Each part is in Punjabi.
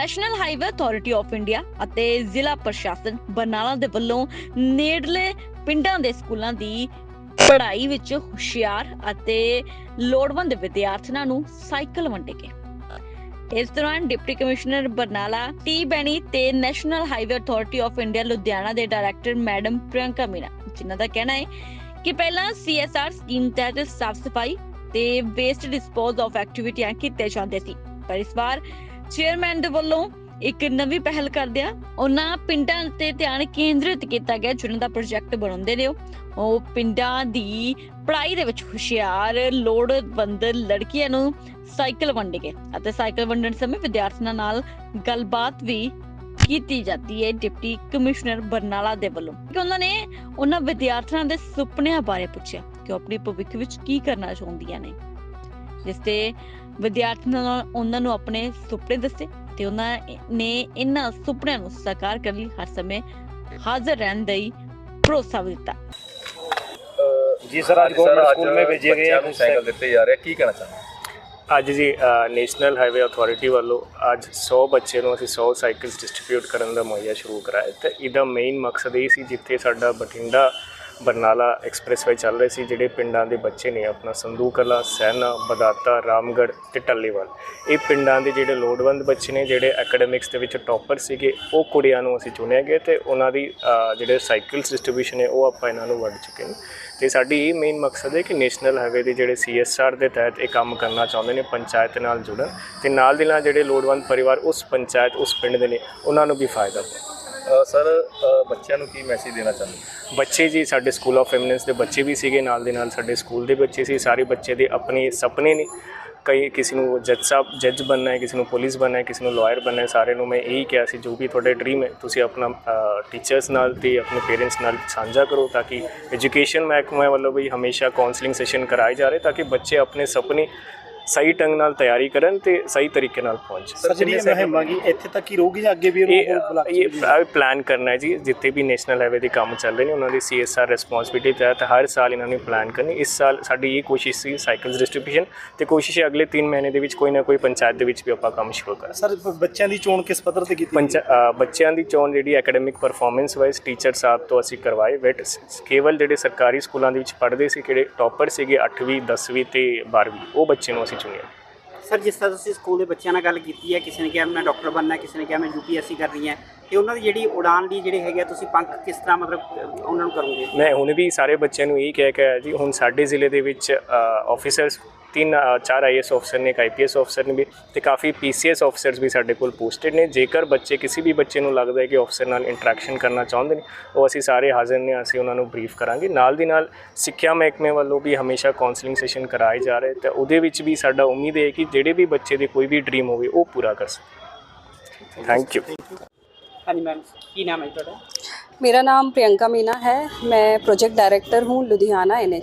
National highway authority of India ਅਤੇ ਜ਼ਿਲ੍ਹਾ ਪ੍ਰਸ਼ਾਸਨ ਬਰਨਾਲਾ ਦੇ ਵੱਲੋਂ ਨੇੜਲੇ ਪਿੰਡਾਂ ਦੇ ਸਕੂਲਾਂ ਦੀ ਪੜ੍ਹਾਈ ਵਿੱਚ ਹੁਸ਼ਿਆਰ ਅਤੇ ਲੋੜਵੰਦ ਵਿਦਿਆਰਥੀਆਂ ਨੂੰ ਸਾਈਕਲ ਵੰਡੇ ਗਏ। ਇਸ ਦੌਰਾਨ deputy commissioner Barnala, T Baini ਤੇ national highway authority of India Ludhiana ਦੇ ਡਾਇਰੈਕਟਰ ਮੈਡਮ ਪ੍ਰਿਯੰਕਾ ਮੀਨਾ, ਜਿਨ੍ਹਾਂ ਦਾ ਕਹਿਣਾ ਹੈ ਕਿ ਪਹਿਲਾਂ ਸੀਐਸਆਰ ਸਕੀਮ ਤਹਿਤ ਸਾਫ਼ ਸਫ਼ਾਈ ਤੇ ਵੇਸਟ ਡਿਸਪੋਜ਼ ਆਫ ਐਕਟੀਵਿਟੀਆਂ ਕੀਤੇ ਜਾਂਦੇ ਸੀ, ਪਰ ਇਸ ਵਾਰ ਚੇਅਰਮੈਨ ਦੇ ਵੱਲੋਂ ਇੱਕ ਨਵੀਂ ਪਹਿਲ ਕਰਦਿਆਂ ਉਹਨਾਂ ਪਿੰਡਾਂ ਤੇ ਧਿਆਨ ਕੇਂਦਰਿਤ ਕੀਤਾ ਗਿਆ, ਜਿਨ੍ਹਾਂ ਦਾ ਪ੍ਰੋਜੈਕਟ ਬਣਾਉਂਦੇ ਨੇ ਉਹ। ਪਿੰਡਾਂ ਦੀ ਪੜ੍ਹਾਈ ਦੇ ਵਿੱਚ ਹੁਸ਼ਿਆਰ, ਲੋੜਵੰਦ ਲੜਕੀਆਂ ਨੂੰ ਸਾਈਕਲ ਵੰਡੇ ਗਏ ਅਤੇ ਸਾਈਕਲ ਵੰਡਣ ਸਮੇਂ ਵਿਦਿਆਰਥੀਆਂ ਨਾਲ ਗੱਲਬਾਤ ਵੀ ਕੀਤੀ ਜਾਂਦੀ ਹੈ ਡਿਪਟੀ ਕਮਿਸ਼ਨਰ ਬਰਨਾਲਾ ਦੇ ਵੱਲੋਂ ਕਿ ਉਹਨਾਂ ਨੇ ਉਹਨਾਂ ਵਿਦਿਆਰਥੀਆਂ ਦੇ ਸੁਪਨਿਆਂ ਬਾਰੇ ਪੁੱਛਿਆ ਕਿ ਉਹ ਆਪਣੇ ਭਵਿੱਖ ਵਿੱਚ ਕੀ ਕਰਨਾ ਚਾਹੁੰਦੀਆਂ ਨੇ ਜਿਸ ਤੇ ਵਿਦਿਆਰਥੀਆਂ ਨੇ ਉਹਨਾਂ ਨੂੰ ਆਪਣੇ ਸੁਪਨੇ ਦੱਸੇ ਤੇ ਉਹਨਾਂ ਨੇ ਇਹਨਾਂ ਸੁਪਨਿਆਂ ਨੂੰ ਸਾਕਾਰ ਕਰਨ ਲਈ ਹਰ ਸਮੇਂ ਹਾਜ਼ਰ ਰਹਿਣ ਦਾ ਹੀ ਭਰੋਸਾ ਦਿੱਤਾ। ਜੀ ਸਰ ਅੱਜ ਗਵਰਨਮੈਂਟ ਸਕੂਲ ਮੇ ਭੇਜੇ ਗਏ ਸਾਈਕਲ ਦਿੱਤੇ ਜਾ ਰਹੇ ਕੀ ਕਹਿਣਾ ਚਾਹੁੰਦੇ ਅੱਜ ਜੀ ਨੈਸ਼ਨਲ ਹਾਈਵੇ ਅਥਾਰਟੀ ਵੱਲੋਂ ਅੱਜ 100 ਬੱਚੇ ਨੂੰ ਅਸੀਂ 100 ਸਾਈਕਲਸ ਡਿਸਟ੍ਰੀਬਿਊਟ ਕਰਨ ਦਾ ਮੁਹੱਈਆ ਸ਼ੁਰੂ ਕਰਾਇਆ। ਤੇ ਇਹਦਾ ਮੇਨ ਮਕਸਦ ਇਹ ਸੀ ਜਿੱਥੇ ਸਾਡਾ ਬਠਿੰਡਾ ਬਰਨਾਲਾ ਐਕਸਪ੍ਰੈਸਵੇ ਚੱਲ ਰਹੇ ਸੀ, ਜਿਹੜੇ ਪਿੰਡਾਂ ਦੇ ਬੱਚੇ ਨੇ ਆਪਣਾ ਸੰਧੂ ਕਲਾ ਸੈਨਾ, ਬਦਾਤਾ, ਰਾਮਗੜ੍ਹ ਤੇ ਟੱਲੀਵਾਲ। ਇਹ ਪਿੰਡਾਂ ਦੇ ਜਿਹੜੇ ਲੋੜਵੰਦ ਬੱਚੇ ਨੇ, ਜਿਹੜੇ ਐਕੈਡੈਮਿਕਸ ਦੇ ਵਿੱਚ ਟੌਪਰ ਸੀਗੇ, ਉਹ ਕੁੜੀਆਂ ਨੂੰ ਅਸੀਂ ਚੁਣਿਆ ਗਿਆ ਤੇ ਉਹਨਾਂ ਦੀ ਜਿਹੜੇ ਸਾਈਕਲਸ ਡਿਸਟ੍ਰੀਬਿਊਸ਼ਨ ਹੈ ਉਹ ਆਪਾਂ ਇਹਨਾਂ ਨੂੰ ਵੰਡ ਚੁੱਕੇ ਨੇ। ਤੇ ਸਾਡੀ ਇਹ ਮੇਨ ਮਕਸਦ ਹੈ ਕਿ ਨੈਸ਼ਨਲ ਹਾਈਵੇ ਦੇ ਜਿਹੜੇ ਸੀਐਸਆਰ ਦੇ ਤਹਿਤ ਇਹ ਕੰਮ ਕਰਨਾ ਚਾਹੁੰਦੇ ਨੇ, ਪੰਚਾਇਤ ਨਾਲ ਜੁੜਨ ਤੇ ਨਾਲ ਦੀ ਨਾਲ ਜਿਹੜੇ ਲੋੜਵੰਦ ਪਰਿਵਾਰ ਉਸ ਪੰਚਾਇਤ, ਉਸ ਪਿੰਡ ਦੇ ਨੇ, ਉਹਨਾਂ ਨੂੰ ਵੀ ਫਾਇਦਾ ਪਵੇ ਸਰ ਬੱਚਿਆਂ ਨੂੰ ਕੀ ਮੈਸੇਜ ਦੇਣਾ ਚਾਹੁੰਦੇ ਬੱਚੇ ਜੀ, ਸਾਡੇ ਸਕੂਲ ਆਫ ਐਮਿਨੈਂਸ ਦੇ ਬੱਚੇ ਵੀ ਸੀਗੇ, ਨਾਲ ਦੇ ਨਾਲ ਸਾਡੇ ਸਕੂਲ ਦੇ ਬੱਚੇ ਸੀ। ਸਾਰੇ ਬੱਚੇ ਦੇ ਆਪਣੇ ਸੁਪਨੇ ਨੇ। ਕਈ, ਕਿਸੇ ਨੂੰ ਜੱਜ ਸਾਹਿਬ, ਜੱਜ ਬਣਨਾ ਹੈ, ਕਿਸੇ ਨੂੰ ਪੁਲਿਸ ਬਣਨਾ ਹੈ, ਕਿਸੇ ਨੂੰ ਲਾਇਰ ਬਣਨਾ ਹੈ ਸਾਰੇ ਨੂੰ ਮੈਂ ਇਹੀ ਕਿਹਾ ਸੀ, ਜੋ ਵੀ ਤੁਹਾਡੇ ਡ੍ਰੀਮ ਹੈ, ਤੁਸੀਂ ਆਪਣਾ ਟੀਚਰਸ ਨਾਲ ਤੇ ਆਪਣੇ ਪੇਰੈਂਟਸ ਨਾਲ ਸਾਂਝਾ ਕਰੋ ਤਾਂ ਕਿ ਐਜੂਕੇਸ਼ਨ ਮਹਿਕਮੇ ਵੱਲੋਂ ਵੀ ਹਮੇਸ਼ਾ ਕਾਉਂਸਲਿੰਗ ਸੈਸ਼ਨ ਕਰਾਏ ਜਾ ਰਹੇ, ਤਾਂ ਕਿ ਬੱਚੇ ਆਪਣੇ ਸੁਪਨੇ ਸਹੀ ਢੰਗ ਨਾਲ ਤਿਆਰੀ ਕਰਨ ਤੇ ਸਹੀ ਤਰੀਕੇ ਨਾਲ ਪਹੁੰਚ। ਸਰ, ਜਿਹੜੀ ਇਹ ਮੁਹਿੰਮ ਹੈਗੀ ਇੱਥੇ ਤੱਕ ਹੀ ਰਹੂਗੀ ਜਾਂ ਅੱਗੇ ਵੀ ਇਹਨੂੰ ਇਹ ਇਹ ਪਲਾਨ ਕਰਨਾ ਹੈ ਜੀ ਜਿੱਥੇ ਵੀ ਨੈਸ਼ਨਲ ਹਾਈਵੇ ਦੇ ਕੰਮ ਚੱਲ ਰਹੇ ਨੇ ਉਹਨਾਂ ਦੀ ਸੀਐਸਆਰ ਰਿਸਪੌਂਸਿਬਿਲਟੀ ਤਹਿਤ ਹਰ ਸਾਲ ਇਹਨਾਂ ਨੇ ਪਲਾਨ ਕਰਨੀ। ਇਸ ਸਾਲ ਸਾਡੀ ਇਹ ਕੋਸ਼ਿਸ਼ ਸੀ ਸਾਈਕਲਸ ਡਿਸਟ੍ਰੀਬਿਊਸ਼ਨ ਤੇ ਕੋਸ਼ਿਸ਼ ਹੈ ਅਗਲੇ 3 ਮਹੀਨੇ ਦੇ ਵਿੱਚ ਕੋਈ ਨਾ ਕੋਈ ਪੰਚਾਇਤ ਦੇ ਵਿੱਚ ਵੀ ਆਪਾਂ ਕੰਮ ਸ਼ੁਰੂ ਕਰਾਂ ਸਰ ਬੱਚਿਆਂ ਦੀ ਚੋਣ ਕਿਸ ਪੱਧਰ ਤੇ ਕੀਤੀ ਬੱਚਿਆਂ ਦੀ ਚੋਣ ਜਿਹੜੀ ਐਕੈਡੈਮਿਕ ਪਰਫਾਰਮੈਂਸ ਵਾਈਜ਼ ਟੀਚਰ ਸਾਹਿਬ ਤੋਂ ਅਸੀਂ ਕਰਵਾਏ। ਬਟ ਕੇਵਲ ਜਿਹੜੇ ਸਰਕਾਰੀ ਸਕੂਲਾਂ ਦੇ ਵਿੱਚ ਪੜ੍ਹਦੇ ਸੀ ਕਿਹੜੇ ਟੌਪਰ ਸੀਗੇ 8ਵੀਂ 10ਵੀਂ ਤੇ 12ਵੀਂ ਉਹ ਬੱਚੇ ਨੂੰ ਅਸੀਂ ਚੁਣਿਆ? ਸਰ ਜਿਸ ਤਰ੍ਹਾਂ ਤੁਸੀਂ ਸਕੂਲ ਦੇ ਬੱਚਿਆਂ ਨਾਲ ਗੱਲ ਕੀਤੀ ਹੈ ਕਿਸੇ ਨੇ ਕਿਹਾ ਮੈਂ ਡਾਕਟਰ ਬਣਨਾ ਕਿਸੇ ਨੇ ਕਿਹਾ ਮੈਂ ਯੂਪੀਐਸਸੀ ਕਰਨੀ ਹੈ ਤੇ ਉਹਨਾਂ ਦੀ ਜਿਹੜੀ ਉਡਾਨ ਲਈ ਜਿਹੜੇ ਹੈਗੇ ਆ, ਤੁਸੀਂ ਪੰਖ ਕਿਸ ਤਰ੍ਹਾਂ ਮਤਲਬ ਅਹ, ਉਹਨਾਂ ਨੂੰ ਕਰੋਗੇ? ਮੈਂ ਹੁਣ ਵੀ ਸਾਰੇ ਬੱਚਿਆਂ ਨੂੰ ਇਹ ਕਹਿ ਕੇ ਆਇਆ ਜੀ ਹੁਣ ਸਾਡੇ ਜ਼ਿਲ੍ਹੇ ਦੇ ਵਿੱਚ ਆਫੀਸਰਸ ਤਿੰਨ ਅ, ਚਾਰ ਆਈਐਸ ਅਫਸਰ ਨੇ ਇੱਕ ਆਈਪੀਐਸ ਅਫਸਰ ਨੇ ਵੀ ਤੇ ਕਾਫੀ ਪੀਸੀਐਸ ਅਫਸਰਸ ਵੀ ਸਾਡੇ ਕੋਲ ਪੋਸਟਡ ਨੇ ਜੇਕਰ ਬੱਚੇ ਕਿਸੇ ਵੀ ਬੱਚੇ ਨੂੰ ਲੱਗਦਾ ਹੈ ਕਿ ਅਫਸਰ ਨਾਲ ਇੰਟਰੈਕਸ਼ਨ ਕਰਨਾ ਚਾਹੁੰਦੇ ਨੇ ਉਹ ਅਸੀਂ ਸਾਰੇ ਹਾਜ਼ਰ ਨੇ ਅਸੀਂ ਉਹਨਾਂ ਨੂੰ ਬਰੀਫ ਕਰਾਂਗੇ ਨਾਲ ਦੀ ਨਾਲ ਸਿੱਖਿਆ ਮਹਿਕਮੇ ਵੱਲੋਂ ਵੀ ਹਮੇਸ਼ਾ ਕਾਉਂਸਲਿੰਗ ਸੈਸ਼ਨ ਕਰਾਏ ਜਾ ਰਹੇ ਤੇ ਉਹਦੇ ਵਿੱਚ ਵੀ ਸਾਡਾ ਉਮੀਦ ਹੈ ਕਿ ਜਿਹੜੇ ਵੀ ਬੱਚੇ ਦੇ ਕੋਈ ਵੀ ਡ੍ਰੀਮ ਹੋਵੇ ਉਹ ਪੂਰਾ ਕਰ ਸਕਣ ਥੈਂਕ ਯੂ ਹਾਂਜੀ ਮੈਮ ਕੀ ਨਾਮ ਹੈ ਜੀ ਤੁਹਾਡਾ मेरा नाम प्रियंका मीना है मैं प्रोजेक्ट डायरेक्टर हूँ लुधियाना एन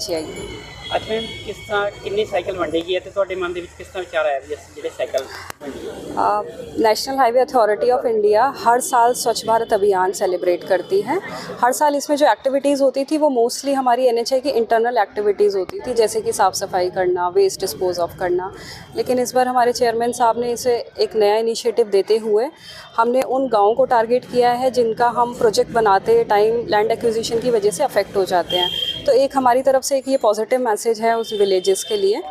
ਅੱਜ ਮੈਮ ਕਿਸ ਤਰ੍ਹਾਂ ਕਿੰਨੀ ਸਾਈਕਲ ਵੰਡੇਗੀ ਹੈ ਤੇ ਤੁਹਾਡੇ ਮਨ ਦੇ ਵਿੱਚ ਕਿਸ ਤਰ੍ਹਾਂ ਵਿਚਾਰ ਆਇਆ ਵੀ ਅਸੀਂ ਜਿਹੜੇ cycle ਵੰਡੀਏ national highway authority of India हर साल स्वच्छ भारत अभियान सेलिब्रेट करती है हर साल इसमें जो एक्टिविटीज़ होती थी वो मोस्टली हमारी एन की इंटरनल एक्टिविटीज़ होती थी जैसे कि साफ़ सफाई करना वेस्ट डिस्पोज ऑफ करना लेकिन इस बार हमारे चेयरमैन साहब ने इसे एक नया इनिशिएटिव देते हुए हमने उन गाँवों को टारगेट किया है जिनका हम प्रोजेक्ट बनाते टाइम लैंड एक्विजिशन की वजह से अफेक्ट हो जाते हैं तो एक हमारी तरफ़ से एक ये पॉजिटिव मैसेज है उस विलेजेस के लिए।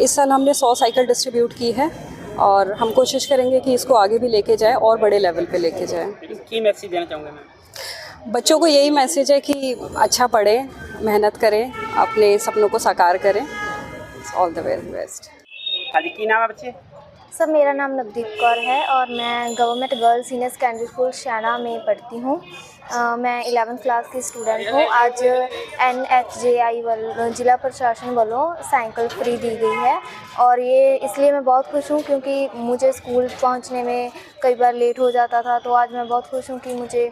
इस साल हमने सौ साइकिल डिस्ट्रीब्यूट की है और हम कोशिश करेंगे कि इसको आगे भी लेके जाए और बड़े लेवल पे लेके जाए। की मैसेज देना चाहूँगा मैं? बच्चों को यही मैसेज है कि अच्छा पढ़ें मेहनत करें अपने सपनों को साकार करें। ऑल द वेरी बेस्ट हाँ की नाम है बच्चे? सर मेरा नाम नवदीप कौर है और मैं government girls senior secondary school Shyana में पढ़ती हूँ। अ, मैं इलेवेंथ क्लास की स्टूडेंट हूँ आज एन एच जे आई वाल जिला प्रशासन वालों साइकिल फ्री दी गई है और ये इसलिए मैं बहुत खुश हूँ क्योंकि मुझे स्कूल पहुँचने में कई बार लेट हो जाता था तो आज मैं बहुत खुश हूँ कि मुझे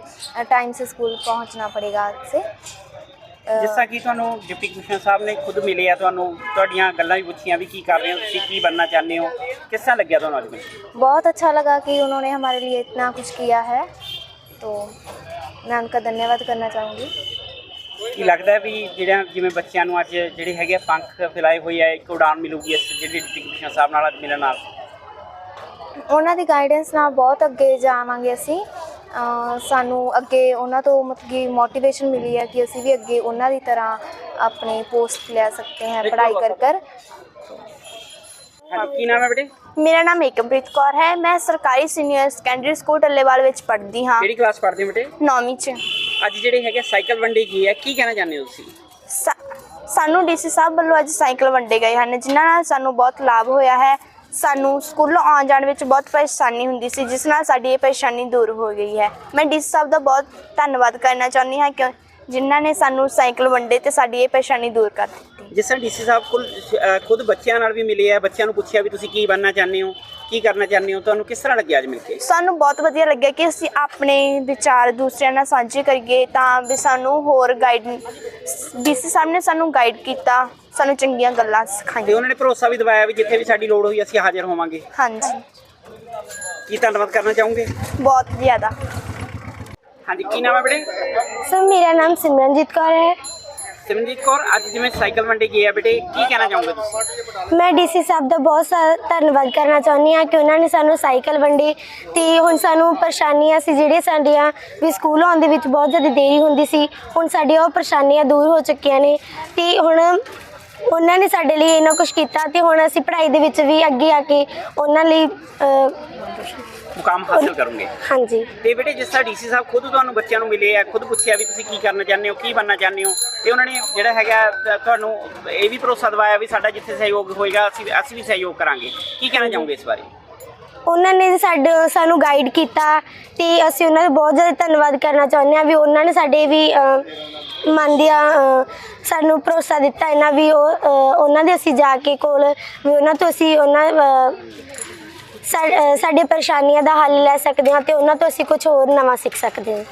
टाइम से स्कूल पहुँचना पड़ेगा आज से अ, ਜਿਸ ਤਰ੍ਹਾਂ ਕਿ ਤੁਹਾਨੂੰ ਡਿਪਟੀ ਕਮਿਸ਼ਨਰ ਸਾਹਿਬ ਨੇ ਖੁਦ ਮਿਲੇ ਆ ਤੁਹਾਨੂੰ ਤੁਹਾਡੀਆਂ ਗੱਲਾਂ ਵੀ ਪੁੱਛੀਆਂ ਵੀ ਕੀ ਕਰ ਰਹੇ ਹੋ ਤੁਸੀਂ ਕੀ ਬਣਨਾ ਚਾਹੁੰਦੇ ਹੋ ਕਿਸ ਤਰ੍ਹਾਂ ਲੱਗਿਆ ਤੁਹਾਨੂੰ ਅੱਜ ਕੁਝ बहुत अच्छा लगा कि उन्होंने हमारे लिए इतना कुछ किया है तो ਮੈਂ ਉਹਨਾਂ ਦਾ ਧੰਨਵਾਦ ਕਰਨਾ ਚਾਹੂੰਗੀ। ਕੀ ਲੱਗਦਾ ਵੀ ਜਿਹੜਾ ਜਿਵੇਂ ਬੱਚਿਆਂ ਨੂੰ ਅੱਜ ਜਿਹੜੇ ਹੈਗੇ ਆ ਪੰਖ ਫੈਲਾਏ ਹੋਈ ਹੈ ਇੱਕ ਉਡਾਨ ਮਿਲੂਗੀ ਇਸ ਜਿਹੜੇ ਡਿਪਟੀ ਕਮਿਸ਼ਨਰ ਸਾਹਿਬ ਨਾਲ ਅੱਜ ਮਿਲਣ ਨਾਲ? ਉਹਨਾਂ ਦੀ ਗਾਈਡੈਂਸ ਨਾਲ ਬਹੁਤ ਅੱਗੇ ਜਾਵਾਂਗੇ ਅਸੀਂ। ਸਾਨੂੰ ਅੱਗੇ ਉਹਨਾਂ ਤੋਂ ਮਤਲਬ ਕਿ ਮੋਟੀਵੇਸ਼ਨ ਮਿਲੀ ਹੈ ਕਿ ਅਸੀਂ ਵੀ ਅੱਗੇ ਉਹਨਾਂ ਦੀ ਤਰ੍ਹਾਂ ਆਪਣੇ ਪੋਸਟ ਲੈ ਸਕਦੇ ਹਾਂ ਪੜ੍ਹਾਈ ਕਰ ਕਰ। ਹਾਂਜੀ ਕੀ ਨਾਮ ਹੈ ਬੇਟੇ? ਮੇਰਾ ਨਾਮ ਏਕਮਪ੍ਰੀਤ ਕੌਰ ਹੈ। ਮੈਂ ਸਰਕਾਰੀ ਸੀਨੀਅਰ ਸੈਕੰਡਰੀ ਸਕੂਲ ਟੱਲੇਵਾਲ ਵਿੱਚ ਪੜ੍ਹਦੀ ਹਾਂ। ਕਿਹੜੀ ਕਲਾਸ ਪੜ੍ਹਦੇ ਹੋ ਬੇਟੇ? 9ਵੀਂ ਚ। ਅੱਜ ਜਿਹੜੇ ਹੈਗੇ ਸਾਈਕਲ ਵੰਡੀ ਕੀ ਹੈ? ਕੀ ਕਹਿਣਾ ਚਾਹੁੰਦੇ ਹੋ ਤੁਸੀਂ? ਸਾਨੂੰ ਡੀਸੀ ਸਾਹਿਬ ਵੱਲੋਂ ਅੱਜ ਸਾਈਕਲ ਵੰਡੇ ਗਏ ਹਨ ਜਿਨ੍ਹਾਂ ਨਾਲ ਸਾਨੂੰ ਬਹੁਤ ਲਾਭ ਹੋਇਆ ਹੈ। ਸਾਨੂੰ ਸਕੂਲੋਂ ਆਉਣ ਜਾਣ ਵਿੱਚ ਬਹੁਤ ਪਰੇਸ਼ਾਨੀ ਹੁੰਦੀ ਸੀ ਜਿਸ ਨਾਲ ਸਾਡੀ ਇਹ ਪਰੇਸ਼ਾਨੀ ਦੂਰ ਹੋ ਗਈ ਹੈ। ਮੈਂ ਡੀਸੀ ਸਾਹਿਬ ਦਾ ਬਹੁਤ ਧੰਨਵਾਦ ਕਰਨਾ ਚਾਹੁੰਦੀ ਹਾਂ ਕਿ ਜਿਨ੍ਹਾਂ ਨੇ ਸਾਨੂੰ ਸਾਈਕਲ ਵੰਡੇ ਤੇ ਸਾਡੀ ਇਹ ਪਰੇਸ਼ਾਨੀ ਦੂਰ ਕਰ ਦਿੱਤੀ। ਜਿਸ ਤਰ੍ਹਾਂ ਡੀਸੀ ਸਾਹਿਬ ਕੋਲ ਅ, ਖੁਦ ਬੱਚਿਆਂ ਨਾਲ ਵੀ ਮਿਲੇ ਆ ਬੱਚਿਆਂ ਨੂੰ ਪੁੱਛਿਆ ਵੀ ਤੁਸੀਂ ਕੀ ਬਣਨਾ ਚਾਹੁੰਦੇ ਹੋ ਕੀ ਕਰਨਾ ਚਾਹੁੰਦੇ ਹੋ ਤੁਹਾਨੂੰ ਕਿਸ ਤਰ੍ਹਾਂ ਲੱਗਿਆ ਅੱਜ ਮਿਲ ਕੇ? ਸਾਨੂੰ ਬਹੁਤ ਵਧੀਆ ਲੱਗਿਆ ਕਿ ਅਸੀਂ ਆਪਣੇ ਵਿਚਾਰ ਦੂਸਰਿਆਂ ਨਾਲ ਸਾਂਝੇ ਕਰੀਏ ਤਾਂ ਵੀ ਸਾਨੂੰ ਹੋਰ ਗਾਈਡ ਡੀਸੀ ਸਾਹਿਬ ਨੇ ਸਾਨੂੰ ਗਾਈਡ ਕੀਤਾ ਸਾਨੂੰ ਚੰਗੀਆਂ ਗੱਲਾਂ ਤੇ ਸਿਖਾਈਆਂ ਉਹਨਾਂ ਨੇ ਭਰੋਸਾ ਵੀ ਦਿਵਾਇਆ ਵੀ ਜਿੱਥੇ ਵੀ ਸਾਡੀ ਲੋੜ ਹੋਈ ਅਸੀਂ ਹਾਜ਼ਰ ਹੋਵਾਂਗੇ। ਹਾਂਜੀ। ਕੀ ਧੰਨਵਾਦ ਕਰਨਾ ਚਾਹੋਗੇ? ਬਹੁਤ ਜ਼ਿਆਦਾ। ਹਾਂਜੀ ਕੀ ਨਾਮ ਹੈ ਬੇਟੇ? ਸਰ ਮੇਰਾ ਨਾਮ ਸਿਮਰਨਜੀਤ ਕੌਰ ਹੈ। ਸਿਮਰਨਜੀਤ ਕੌਰ ਅੱਜ ਜਿਵੇਂ ਸਾਈਕਲ ਵੰਡੀ ਗਈ ਹੈ ਬੇਟੇ ਕੀ ਕਹਿਣਾ ਚਾਹੋਗੇ ਤੁਸੀਂ? ਮੈਂ ਡੀਸੀ ਸਾਹਿਬ ਦਾ ਬਹੁਤ ਸਾਰਾ ਧੰਨਵਾਦ ਕਰਨਾ ਚਾਹੁੰਦੀ ਹਾਂ ਕਿ ਉਹਨਾਂ ਨੇ ਸਾਨੂੰ ਸਾਈਕਲ ਵੰਡੀ ਤੇ ਹੁਣ ਸਾਨੂੰ ਪਰੇਸ਼ਾਨੀਆਂ ਸੀ ਜਿਹੜੀਆਂ ਸਾਡੀਆਂ ਵੀ ਸਕੂਲ ਆਉਣ ਦੇ ਵਿੱਚ ਬਹੁਤ ਜ਼ਿਆਦਾ ਦੇਰੀ ਹੁੰਦੀ ਸੀ ਹੁਣ ਸਾਡੀਆਂ ਉਹ ਪਰੇਸ਼ਾਨੀਆਂ ਦੂਰ ਹੋ ਚੁੱਕੀਆਂ ਨੇ ਤੇ ਹੁਣ ਉਹਨਾਂ ਨੇ ਸਾਡੇ ਲਈ ਇਹਨਾਂ ਕੁਝ ਕੀਤਾ ਤੇ ਹੁਣ ਅਸੀਂ ਪੜ੍ਹਾਈ ਦੇ ਵਿੱਚ ਵੀ ਅੱਗੇ ਆ ਕੇ ਉਹਨਾਂ ਲਈ ਅਹ, ਮੁਕਾਮ ਹਾਸਲ ਕਰੋਗੇ ਹਾਂਜੀ। ਤੇ ਬੇਟੇ ਜਿਸ ਤਰ੍ਹਾਂ ਡੀਸੀ ਸਾਹਿਬ ਖੁਦ ਤੁਹਾਨੂੰ ਬੱਚਿਆਂ ਨੂੰ ਮਿਲੇ ਆ ਖੁਦ ਪੁੱਛਿਆ ਵੀ ਤੁਸੀਂ ਕੀ ਕਰਨਾ ਚਾਹੁੰਦੇ ਹੋ ਕੀ ਬਣਨਾ ਚਾਹੁੰਦੇ ਹੋ ਤੇ ਉਹਨਾਂ ਨੇ ਜਿਹੜਾ ਹੈਗਾ ਤੁਹਾਨੂੰ ਇਹ ਵੀ ਭਰੋਸਾ ਦਿਵਾਇਆ ਵੀ ਸਾਡਾ ਜਿੱਥੇ ਸਹਿਯੋਗ ਹੋਏਗਾ ਅਸੀਂ ਅਸੀਂ ਵੀ ਸਹਿਯੋਗ ਕਰਾਂਗੇ। ਕੀ ਕਹਿਣਾ ਚਾਹੋਗੇ ਇਸ ਬਾਰੇ? ਉਹਨਾਂ ਨੇ ਸਾਡੇ ਸਾਨੂੰ ਗਾਈਡ ਕੀਤਾ ਤੇ ਅਸੀਂ ਉਹਨਾਂ ਦਾ ਬਹੁਤ ਜ਼ਿਆਦਾ ਧੰਨਵਾਦ ਕਰਨਾ ਚਾਹੁੰਦੇ ਹਾਂ ਵੀ ਉਹਨਾਂ ਨੇ ਸਾਡੇ ਵੀ ਮਨ ਦੀਆਂ ਸਾਨੂੰ ਭਰੋਸਾ ਦਿੱਤਾ ਇਹਨਾਂ ਵੀ ਉਹ ਉਹਨਾਂ ਦੇ ਅਸੀਂ ਜਾ ਕੇ ਕੋਲ ਵੀ ਉਹਨਾਂ ਤੋਂ ਅਸੀਂ ਉਹਨਾਂ ਅਹ, ਸਾਡੇ ਪਰੇਸ਼ਾਨੀਆਂ ਦਾ ਹੱਲ ਲੈ ਸਕਦੇ ਹਾਂ ਤੇ ਉਹਨਾਂ ਤੋਂ ਅਸੀਂ ਕੁਝ ਹੋਰ ਨਵਾਂ ਸਿੱਖ ਸਕਦੇ ਹਾਂ।